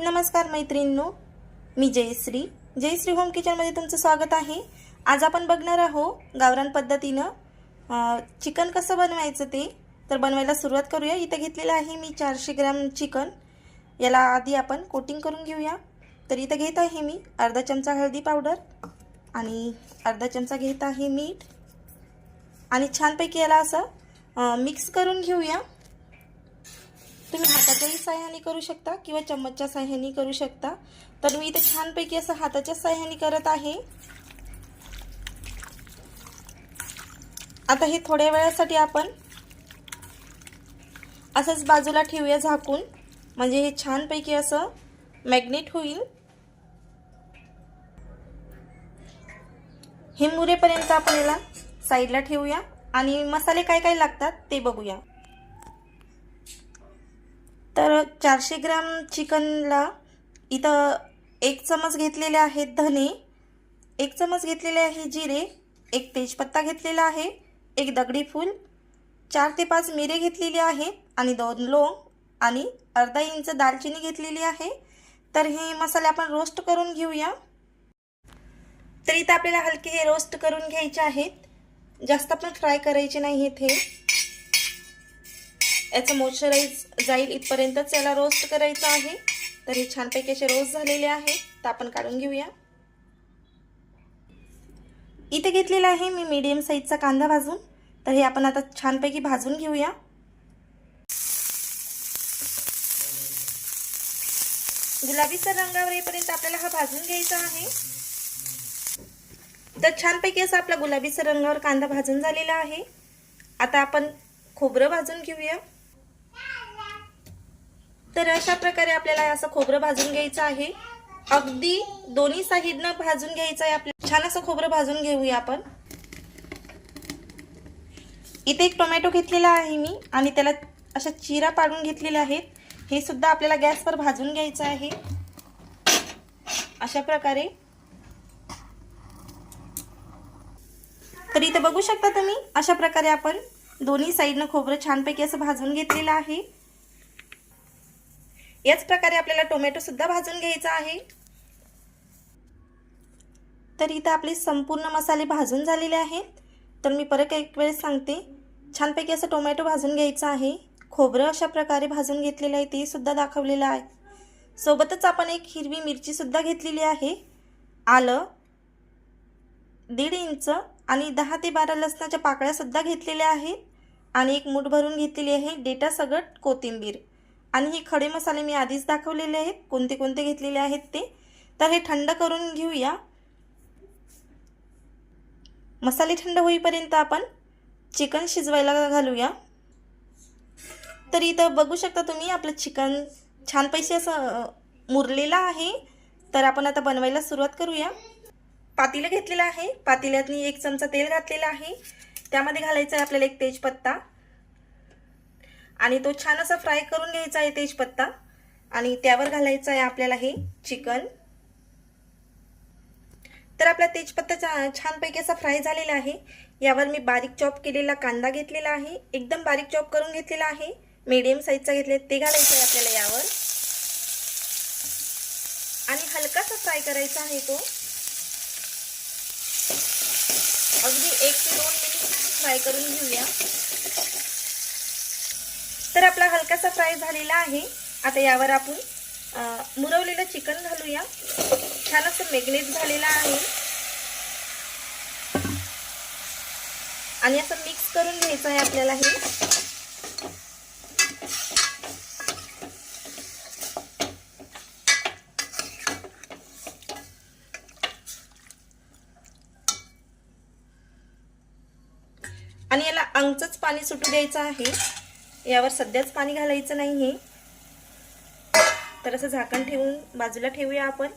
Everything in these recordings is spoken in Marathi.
नमस्कार मैत्रिणींनो मी जयश्री. जयश्री होम किचनमध्ये तुमचं स्वागत आहे. आज आपण बघणार आहोत गावरान पद्धतीनं चिकन कसं बनवायचं ते. तर बनवायला सुरुवात करूया. इथं घेतलेलं आहे मी चारशे ग्रॅम चिकन. याला आधी आपण कोटिंग करून घेऊया. तर इथं घेत आहे मी अर्धा चमचा हळदी पावडर आणि अर्धा चमचा घेत आहे मीठ. आणि छानपैकी याला असं मिक्स करून घेऊया. तुम्ही हाताच्याही साह्याने करू शकता किंवा चम्मचच्या साह्याने करू शकता. तर मी इथे छानपैकी असं हाताच्या साह्याने करत आहे. आता हे थोड्या वेळासाठी आपण असंच बाजूला ठेवूया झाकून. म्हणजे हे छानपैकी असं मॅग्नेट होईल. हे मुरेपर्यंत आपण याला साईडला ठेवूया. आणि मसाले काय काय लागतात ते बघूया. तर चारशे ग्राम चिकनला इथं एक चमच घेतलेले आहेत धने एक चमच घेतलेले आहे जिरे एक तेजपत्ता घेतलेला आहे एक दगडी फूल चार ते पाच मिरे घेतलेली आहेत आणि दोन लोंग आणि अर्धा इंच दालचिनी घेतलेली आहे. तर हे मसाले आपण रोस्ट करून घेऊया. तर इथं आपल्याला हलके हे रोस्ट करून घ्यायचे आहेत. जास्त आपण फ्राय करायचे नाही इथे. याचं मॉइश्चराईज जाईल इथपर्यंतच याला रोस्ट करायचं आहे. तर हे छानपैकी असे रोस्ट झालेले आहेत तर आपण काढून घेऊया. इथे घेतलेला आहे मी मीडियम साईजचा कांदा भाजून. तर हे आपण आता छानपैकी भाजून घेऊया. गुलाबीचा रंगावर येईपर्यंत आपल्याला हा भाजून घ्यायचा आहे. तर छानपैकी असा आपला गुलाबीचा रंगावर कांदा भाजून झालेला आहे. आता आपण खोबरं भाजून घेऊया. तर अशा प्रकारे आपल्याला असं खोबरं भाजून घ्यायचं आहे. अगदी दोन्ही साईडनं भाजून घ्यायचं आहे आपल्याला छान असं खोबरं भाजून घेऊया आपण. इथे एक टोमॅटो घेतलेला आहे मी आणि त्याला अशा चिरा पाडून घेतलेल्या आहेत. हे सुद्धा आपल्याला गॅसवर भाजून घ्यायचं आहे. अशा प्रकारे. तर इथे बघू शकता तुम्ही अशा प्रकारे आपण दोन्ही साईडनं खोबरं छानपैकी असं भाजून घेतलेलं आहे. याच प्रकारे आपल्याला टोमॅटो सुद्धा भाजून घ्यायचा आहे. तर इथं आपले संपूर्ण मसाले भाजून झालेले आहेत. तर मी परत एक वेळेस सांगते. छानपैकी असं टोमॅटो भाजून घ्यायचं आहे. खोबरं अशा प्रकारे भाजून घेतलेलं आहे ते सुद्धा दाखवलेलं आहे. सोबतच आपण एक हिरवी मिरचीसुद्धा घेतलेली आहे. आलं दीड इंच आणि दहा ते बारा लसणाच्या पाकळ्यासुद्धा घेतलेल्या आहेत. आणि एक मूठ भरून घेतलेली आहे डेटा सगट कोथिंबीर. आणि हे खडे मसाले मी आधीच दाखवलेले आहेत. कोणते कोणते घेतलेले आहेत ते? तर हे थंड करून घेऊया. मसाले थंड होईपर्यंत आपण चिकन शिजवायला घालूया. तर इथं बघू शकता तुम्ही आपलं चिकन छान पैसे असं मुरलेलं आहे. तर आपण आता बनवायला सुरुवात करूया. पातीलं घेतलेलं आहे. पातेल्यातनी एक चमचा तेल घातलेलं आहे. त्यामध्ये घालायचं आहे आपल्याला एक तेजपत्ता. आणि तो छान असा फ्राय करून घ्यायचा आहे तेजपत्ता. आणि त्यावर घालायचं आहे आपल्याला हे चिकन. तर आपला तेजपत्ता छा- छानपैकी असा फ्राय झालेला आहे. यावर मी बारीक चॉप केलेला कांदा घेतलेला आहे. एकदम बारीक चॉप करून घेतलेला आहे. मीडियम साईजचा घेतले ते घालायचं आहे आपल्याला यावर. आणि हलकासा फ्राय करायचा आहे तो. अगदी एक ते दोन मिनिट फ्राय करून घेऊया. तर आपला हलकासा फ्राय झालेला आहे. आता यावर आपण मुरवलेलं चिकन घालूया. छान असं मॅग्नेट झालेला आहे. आणि असं मिक्स करून घ्यायचं आहे आपल्याला हे. आणि याला अंगचंच पाणी सुटू द्यायचं आहे. यावर सध्याच पाणी घालायचं नाही आहे तर असं झाकण ठेवून बाजूला ठेवूया आपण.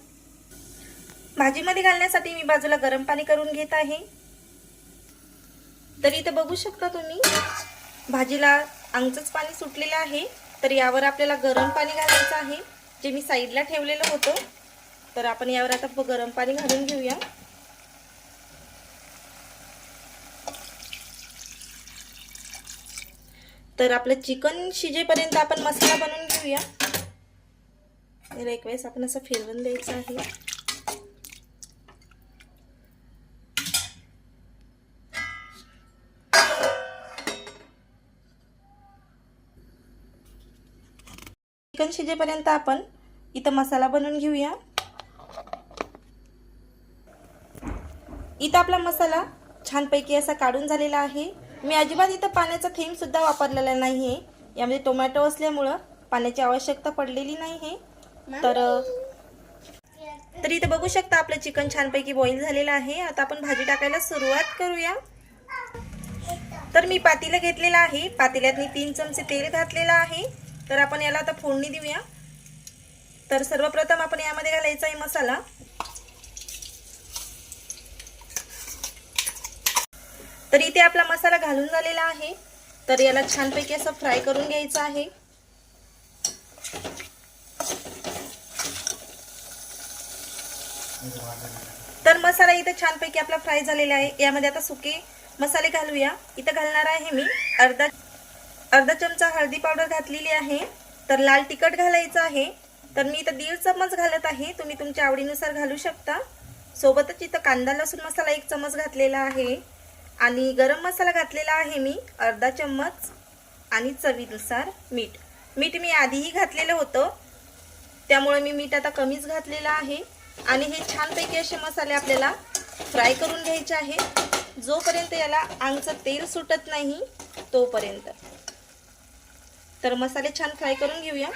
भाजीमध्ये घालण्यासाठी मी बाजूला गरम पाणी करून घेत आहे. तर इथं बघू शकता तुम्ही भाजीला अंगचंच पाणी सुटलेलं आहे. तर यावर आपल्याला गरम पाणी घालायचं आहे जे मी साईडला ठेवलेलं होतं. तर आपण यावर आता गरम पाणी घालून घेऊया. तर आपलं चिकन शिजेपर्यंत आपण मसाला बनवून घेऊया. याला एक वेळेस आपण असं फिरवून द्यायचं आहे. चिकन शिजेपर्यंत आपण इथं मसाला बनवून घेऊया. इथं आपला मसाला छानपैकी असा काढून झालेला आहे. मी अजिबात इथं पाण्याचा थेंब सुद्धा वापरलेला नाही आहे यामध्ये टोमॅटो असल्यामुळं पाण्याची आवश्यकता पडलेली नाही आहे तर तर इथं बघू शकता आपलं चिकन छानपैकी बॉईल झालेलं आहे. आता आपण भाजी टाकायला सुरुवात करूया. तर मी पातीला घेतलेला आहे. पातेल्यात मी तीन चमचे तेल घातलेलं आहे. तर आपण याला आता फोडणी देऊया. तर सर्वप्रथम आपण यामध्ये घालायचा आहे मसाला. इथे आपला मसाला घालून झालेला आहे. तर याला छानपैकी असं फ्राय करून घ्यायचं आहे. तर मसाला इथं छानपैकी आपला फ्राय झालेला आहे. यामध्ये आता सुके मसाले घालूया. इथं घालणार आहे मी अर्धा अर्धा चमचा हळदी पावडर घातलेली आहे. तर लाल तिखट घालायचं आहे. तर मी इथं दीड चमच घालत आहे. तुम्ही तुमच्या आवडीनुसार घालू शकता. सोबतच इथं कांदा लसूण मसाला एक चमच घातलेला आहे. आणि गरम मसाला घातलेला आहे मी अर्धा चम्मच आणि चवीनुसार मीठ. मीठ मी आधीही घातलेलं होतं. त्यामुळे मी मीठ आता कमीच घातलेलं आहे. आणि हे छानपैकी असे मसाले आपल्याला फ्राय करून घ्यायचे आहे. जोपर्यंत याला अंगचं तेल सुटत नाही तोपर्यंत. तर मसाले छान फ्राय करून घेऊया.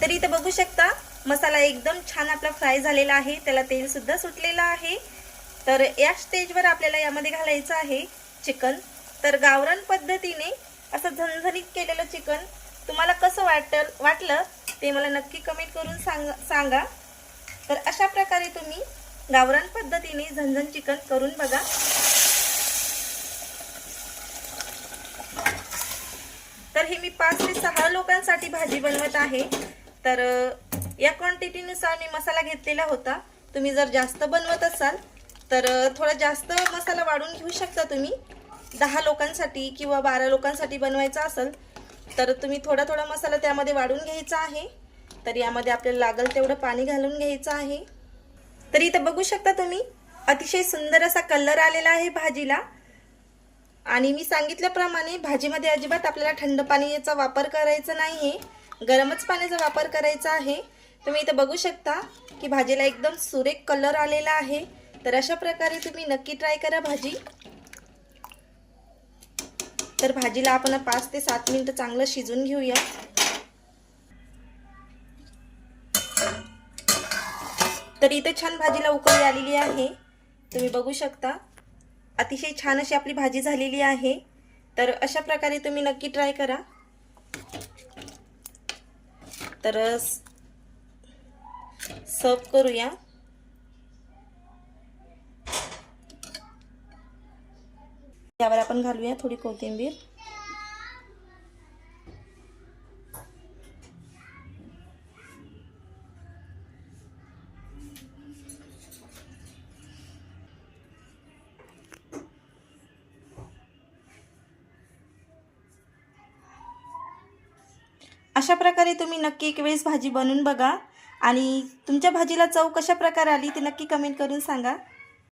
तर इथं बघू शकता मसाला एकदम छान आपला फ्राय झालेला आहे. त्याला तेलसुद्धा सुटलेलं आहे. तर या स्टेजवर आपल्याला यामध्ये घालायचं आहे चिकन. तर गावरान पद्धतीने असं झणझणीत केलेलं चिकन तुम्हाला कसं वाटल वाटलं ते मला नक्की कमेंट करून सांग सांगा. तर अशा प्रकारे तुम्ही गावरान पद्धतीने झणझण चिकन करून बघा. तर हे मी पाच ते सहा लोकांसाठी भाजी बनवत आहे. तर या क्वांटिटीनुसार मी मसाला घेतलेला होता. तुम्ही जर जास्त बनवत असाल तर थोडा जास्त मसाला वाढून घेऊ शकता तुम्ही. दहा लोकांसाठी किंवा बारा लोकांसाठी बनवायचा असेल तर तुम्ही थोडा थोडा मसाला त्यामध्ये वाढून घ्यायचा आहे. तर यामध्ये आपल्याला लागेल तेवढं पाणी घालून घ्यायचं आहे. तर इथं बघू शकता तुम्ही अतिशय सुंदर असा कलर आलेला आहे भाजीला. आणि मी सांगितल्याप्रमाणे भाजीमध्ये अजिबात आपल्याला थंड पाण्याचा वापर करायचा नाही आहे गरमच पाण्याचा वापर करायचा आहे. तुम्ही इथं बघू शकता की भाजीला एकदम सुरेख कलर आलेला आहे. तर अशा प्रकारे तुम्ही नक्की ट्राय करा भाजी. तर भाजीला आपण पाच ते सात मिनिटं चांगलं शिजून घेऊया. तर इथे छान भाजीला उकळी आलेली आहे. तुम्ही बघू शकता. अतिशय छान अशी आपली भाजी झालेली आहे. तर अशा प्रकारे तुम्ही नक्की ट्राय करा. तर सर्व करूया. यावर आपण घालूया थोडी कोथिंबीर. अशा प्रकारे तुम्ही नक्की एक वेळेस भाजी बनवून बघा आणि तुमच्या भाजीला चव कशा प्रकारे आली ती नक्की कमेंट करून सांगा.